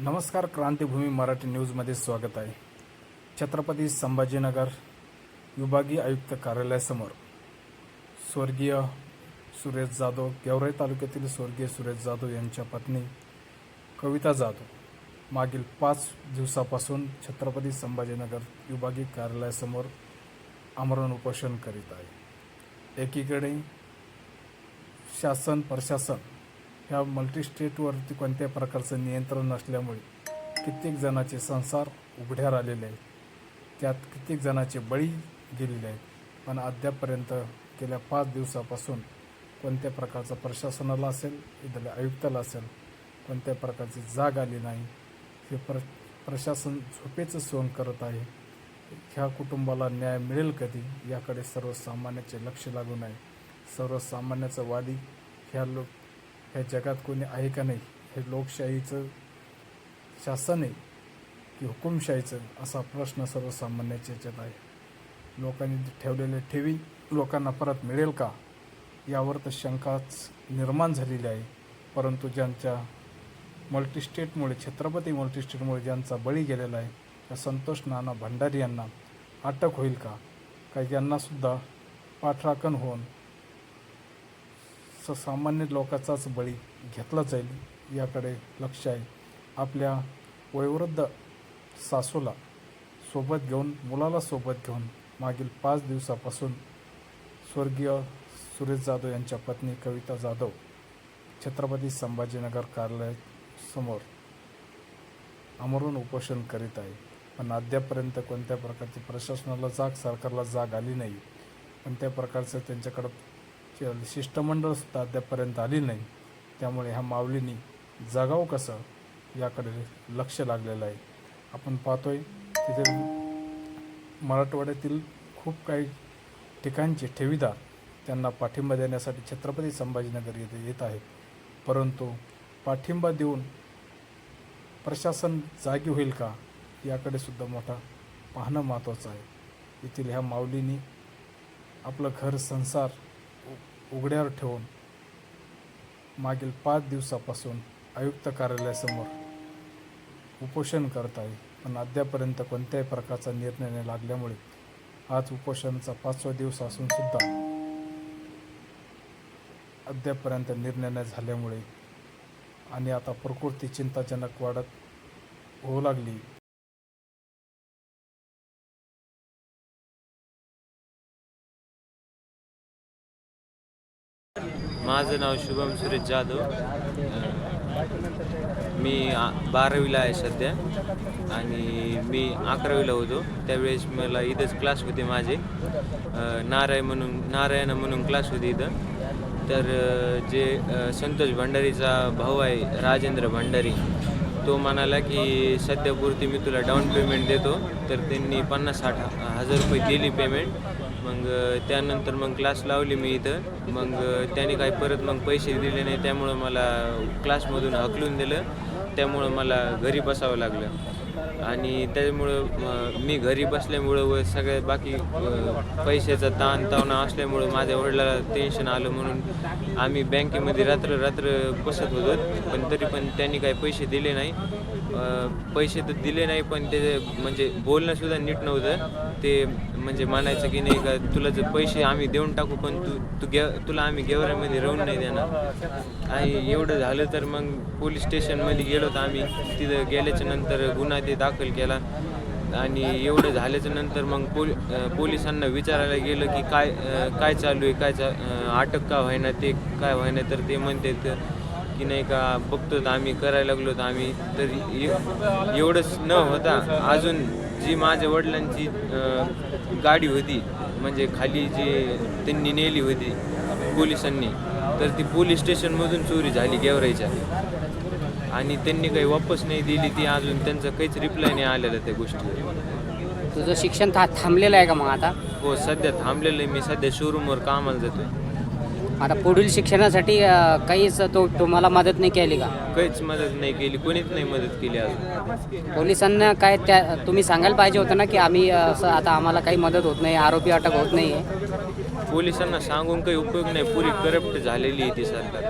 नमस्कार क्रांतीभूमी मराठी न्यूजमध्ये स्वागत आहे. छत्रपती संभाजीनगर विभागीय आयुक्त कार्यालयासमोर स्वर्गीय सुरेश जाधव गेवराई तालुक्यातील स्वर्गीय सुरेश जाधव यांच्या पत्नी कविता जाधव मागील पाच दिवसापासून छत्रपती संभाजीनगर विभागीय कार्यालयासमोर आमरण उपोषण करीत आहे. एकीकडे शासन प्रशासन ह्या मल्टीस्टेटवरती कोणत्याही प्रकारचं नियंत्रण नसल्यामुळे कित्येक जणाचे संसार उघड्यावर आलेले आहेत. त्यात कित्येक जणाचे बळी गेलेले आहेत. पण अद्यापपर्यंत गेल्या पाच दिवसापासून कोणत्या प्रकारचं प्रशासनाला असेल इथल्या आयुक्ताला असेल कोणत्या प्रकारची जाग आली नाही हे प्र प्रशासन झोपेचं सोंग करत आहे. ह्या कुटुंबाला न्याय मिळेल कधी याकडे सर्वसामान्याचे लक्ष लागून आहे सर्वसामान्याचा वादी ह्या लोक ह्या जगात कोणी आहे का नाही? हे लोकशाहीचं शासन आहे की हुकुमशाहीचं? असा प्रश्न सर्वसामान्याच्या याच्यात आहे. लोकांनी ठेवलेल्या ठेवी लोकांना परत मिळेल का? यावर तर शंकाच निर्माण झालेली आहे. परंतु ज्यांच्या मल्टीस्टेटमुळे छत्रपती मल्टीस्टेटमुळे ज्यांचा बळी गेलेला आहे त्या संतोष नाना भंडारी यांना अटक होईल का? का यांनासुद्धा पाठराखण होऊन स सामान्य लोकांचाच बळी घेतला जाईल याकडे लक्ष आहे. आपल्या वयोवृद्ध सासूला सोबत घेऊन मुलाला सोबत घेऊन मागील पाच दिवसापासून स्वर्गीय सुरेश जाधव यांच्या पत्नी कविता जाधव छत्रपती संभाजीनगर कार्यालयासमोर आमरून उपोषण करीत आहे. पण अद्यापर्यंत कोणत्या प्रकारची प्रशासनाला जाग सरकारला जाग आली नाही. कोणत्या प्रकारचं त्यांच्याकडं चे शिष्टमंडळ सुद्धा अद्यापर्यंत आली नाही. त्यामुळे ह्या माऊलींनी जगावं कसं याकडे लक्ष लागलेलं आहे. आपण पाहतोय तिथे मराठवाड्यातील खूप काही ठिकाणचे ठेवीदार त्यांना पाठिंबा देण्यासाठी छत्रपती संभाजीनगर येथे येत आहेत. परंतु पाठिंबा देऊन प्रशासन जागी होईल का याकडे सुद्धा मोठा पाहणं महत्त्वाचं आहे. येथील ह्या माऊलींनी आपलं घर संसार उघड्यावर ठेवून मागील पाच दिवसापासून आयुक्त कार्यालयासमोर उपोषण करत आहे. पण अद्यापर्यंत कोणत्याही प्रकारचा निर्णय न लागल्यामुळे आज उपोषणाचा पाचवा दिवस असून सुद्धा अद्यापर्यंत निर्णय न झाल्यामुळे आणि आता प्रकृती चिंताजनक वाढत होऊ लागली. माझं नाव शुभम सुरेश जाधव. मी आ- बारावीला आहे सध्या. आणि मी अकरावीला होतो. त्यावेळेस मला इथंच क्लास होते माझे. नारायण म्हणून नारायण म्हणून क्लास होते इथं. तर जे संतोष भंडारीचा भाऊ आहे राजेंद्र भंडारी तो म्हणाला की सध्यापुरती मी तुला डाऊन पेमेंट देतो. तर त्यांनी पन्नास साठ हजार रुपये दिली पेमेंट मग त्यानंतर मग क्लास लावली मी इथं. मग त्याने काही परत मग पैसे दिले नाही त्यामुळं मला क्लासमधून हकलून दिलं. त्यामुळं मला घरी बसावं लागलं. आणि त्यामुळं मी घरी बसल्यामुळं व सगळ्या बाकी पैशाचा ताण तावणा असल्यामुळं माझ्या वडिलाला टेन्शन आलं म्हणून आम्ही बँकेमध्ये रात्र रात्र बसत होतो. पण तरी पण त्यांनी काही पैसे दिले नाही. पैसे तर दिले नाही पण ते म्हणजे बोलणंसुद्धा नीट नव्हतं. ते म्हणजे म्हणायचं की नाही का तुला जर पैसे आम्ही देऊन टाकू पण तू तू गे तुला आम्ही गेवऱ्यामध्ये राहून नाही देणार. आणि एवढं झालं तर मग पोलीस स्टेशनमध्ये गेलो तर आम्ही. तिथं गेल्याच्यानंतर गुन्हा ते दाखल केला. आणि एवढं झाल्याच्यानंतर मग पोल पोलिसांना विचारायला गेलं की काय काय चालू आहे काय चा अटक का व्हायना ते काय व्हायना तर ते म्हणते की नाही का बघतो तर आम्ही करायला लागलो तर आम्ही. तर एवढंच न होता अजून जी माझ्या वडिलांची गाडी होती म्हणजे खाली जी त्यांनी नेली होती पोलिसांनी तर ती पोलीस स्टेशनमधून चोरी झाली गेवराईच्या. आणि त्यांनी काही वापस नाही दिली ती अजून त्यांचा काहीच रिप्लाय नाही आलेला त्या गोष्टी तुझं शिक्षण था थांबलेलं आहे का मग आता? हो सध्या थांबलेलं आहे. मी सध्या शोरूमवर कामाला जातोय. आता पुढील शिक्षणासाठी अं, काहीच तो तुम्हाला मदत नाही केली का? काहीच मदत नाही केली कोणीच नाही मदत केली अजून. पोलिसांना काय त्या तुम्ही सांगायला पाहिजे होतं ना की आम्ही अं, असं आता आम्हाला काही मदत होत नाही आरोपी अटक होत नाही पोलिसांना सांगून काही उपयोग नाही पुरी करप्ट झालेली आहे ती सरकार.